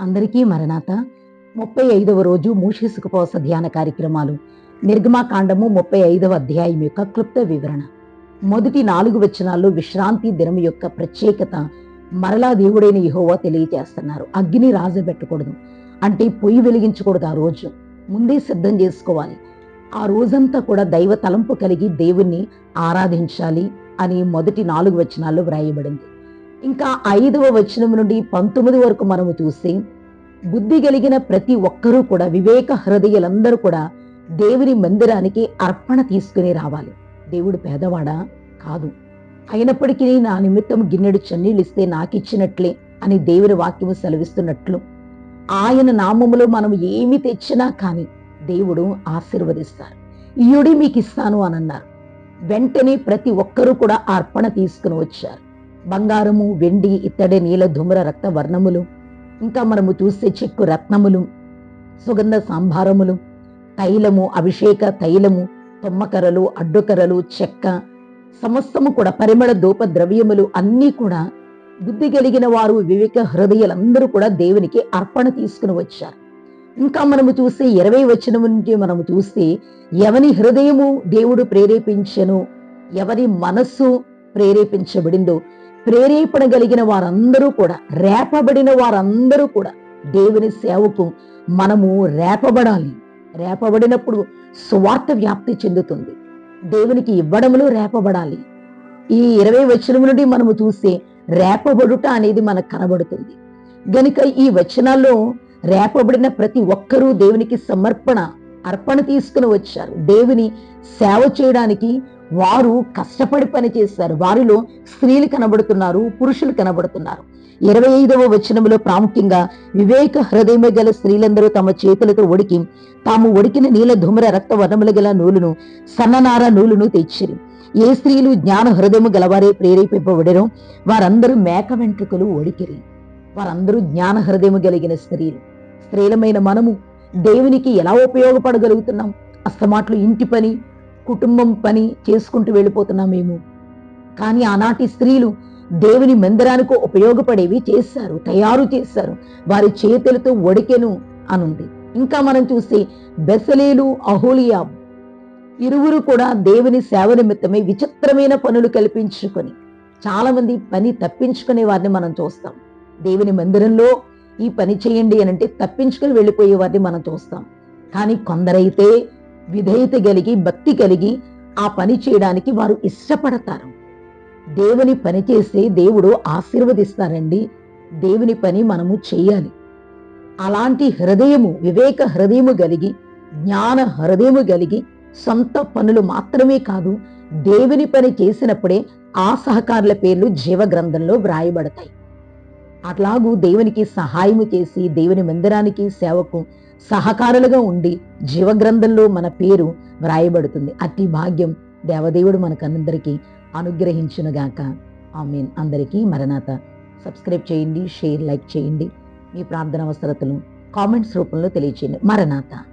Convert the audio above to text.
అందరికీ మరణాత. ముప్పై ఐదవ రోజు మూషిసుకుపోస ధ్యాన కార్యక్రమాలు. నిర్గమాకాండము ముప్పై ఐదవ అధ్యాయం యొక్క క్లుప్త వివరణ. మొదటి నాలుగు వచనాల్లో విశ్రాంతి దినం యొక్క ప్రత్యేకత మరలా దేవుడైన యహోవా తెలియజేస్తున్నారు. అగ్ని రాజబెట్టకూడదు. అంటే పొయ్యి వెలిగించకూడదు ఆ రోజు. ముందే సిద్ధం చేసుకోవాలి. ఆ రోజంతా కూడా దైవ తలంపు కలిగి దేవుణ్ణి ఆరాధించాలి అని మొదటి నాలుగు వచనాల్లో వ్రాయబడింది. ఇంకా ఐదవ వచనం నుండి పంతొమ్మిది వరకు మనము చూస్తే బుద్ధి కలిగిన ప్రతి ఒక్కరూ కూడా వివేక హృదయులందరూ కూడా దేవుని మందిరానికి అర్పణ తీసుకుని రావాలి. దేవుడు పేదవాడా? కాదు. అయినప్పటికీ నా నిమిత్తం గిన్నెడు చన్నీళ్ళు ఇస్తే నాకిచ్చినట్లే అని దేవుని వాక్యము సెలవిస్తున్నట్లు. ఆయన నామములో మనం ఏమి తెచ్చినా కానీ దేవుడు ఆశీర్వదిస్తారు. ఈయుడి మీకు ఇస్తాను అని అన్నారు వెంటనే ప్రతి ఒక్కరూ కూడా అర్పణ తీసుకుని వచ్చారు. బంగారము వెండి ఇత్తడి నీల ధూమ్ర రక్త వర్ణములు. ఇంకా మనము చూస్తే చెక్కు రత్నములు సుగంధ సాంబారములు తైలము అభిషేక తైలము తొమ్మకరలు అడ్డుకరలు చెక్క సమస్తము కూడా పరిమళ ధూప ద్రవ్యములు అన్నీ కూడా బుద్ధి కలిగిన వారు వివేక హృదయాలందరూ కూడా దేవునికి అర్పణ తీసుకుని వచ్చారు. ఇంకా మనము చూస్తే ఇరవై వచనం నుండి మనము చూస్తే ఎవని హృదయము దేవుడు ప్రేరేపించెను ఎవరి మనస్సు ప్రేరేపించబడిందో ప్రేరేపణ కలిగిన వారందరూ కూడా రేపబడిన వారందరూ కూడా దేవుని సేవకు మనము రేపబడాలి. రేపబడినప్పుడు స్వార్థ వ్యాప్తి చెందుతుంది. దేవునికి ఇవ్వడంలో రేపబడాలి. ఈ ఇరవై వచనం నుండి మనము చూస్తే రేపబడుట అనేది మనకు కనబడుతుంది. గనుక ఈ వచనాల్లో రేపబడిన ప్రతి ఒక్కరూ దేవునికి సమర్పణ అర్పణ తీసుకుని వచ్చారు. దేవుని సేవ చేయడానికి వారు కష్టపడి పని చేశారు వారిలో స్త్రీలు కనబడుతున్నారు పురుషులు కనబడుతున్నారు. ఇరవై ఐదవ వచనంలో ప్రాముఖ్యంగా వివేక హృదయము గల స్త్రీలందరూ తమ చేతులతో ఒడికి తాము ఒడికిన నీల ధూమ్ర రక్త వర్ణములు గల నూలును సన్ననార నూలును తెచ్చిరి. ఏ స్త్రీలు జ్ఞాన హృదయము గలవారే ప్రేరేపింపబడరో వారందరూ మేక వెంట్రుకలు ఒడికిరి. వారందరూ జ్ఞాన హృదయము కలిగిన స్త్రీలు. స్త్రీలమైన మనము దేవునికి ఎలా ఉపయోగపడగలుగుతున్నాం? అస్తమాట్లు ఇంటి పని కుటుంబం పని చేసుకుంటూ వెళ్ళిపోతున్నాం మేము. కానీ ఆనాటి స్త్రీలు దేవుని మందిరానికి ఉపయోగపడేవి చేశారు తయారు చేశారు. వారి చేతులతో ఒడికెను అనుంది. ఇంకా మనం చూస్తే బెసలేలు అహోలియా ఇరువురు కూడా దేవుని సేవ నిమిత్తమే విచిత్రమైన పనులు కల్పించుకొని చాలామంది పని తప్పించుకునే వారిని మనం చూస్తాం. దేవుని మందిరంలో ఈ పని చేయండి అని అంటే తప్పించుకుని వెళ్ళిపోయే వారిని మనం చూస్తాం. కానీ కొందరైతే విధేయత కలిగి భక్తి కలిగి ఆ పని చేయడానికి వారు ఇష్టపడతారు. దేవుని పని చేస్తే దేవుడు ఆశీర్వదిస్తారండి. దేవుని పని మనము చేయాలి. అలాంటి హృదయము వివేక హృదయము కలిగి జ్ఞాన హృదయము కలిగి సొంత పనులు మాత్రమే కాదు దేవుని పని చేసినప్పుడే ఆ సహకారుల పేర్లు జీవ గ్రంథంలో వ్రాయబడతాయి. అట్లాగూ దేవునికి సహాయము చేసి దేవుని మందిరానికి సేవకు సహకారులుగా ఉండి జీవగ్రంథంలో మన పేరు వ్రాయబడుతుంది. అట్టి భాగ్యం దేవదేవుడు మనకందరికీ అనుగ్రహించునుగాక. ఆమెన్. అందరికీ మరణాత. సబ్స్క్రైబ్ చేయండి షేర్ లైక్ చేయండి. మీ ప్రార్థన అవసరతలు కామెంట్స్ రూపంలో తెలియచేయండి. మరణాత.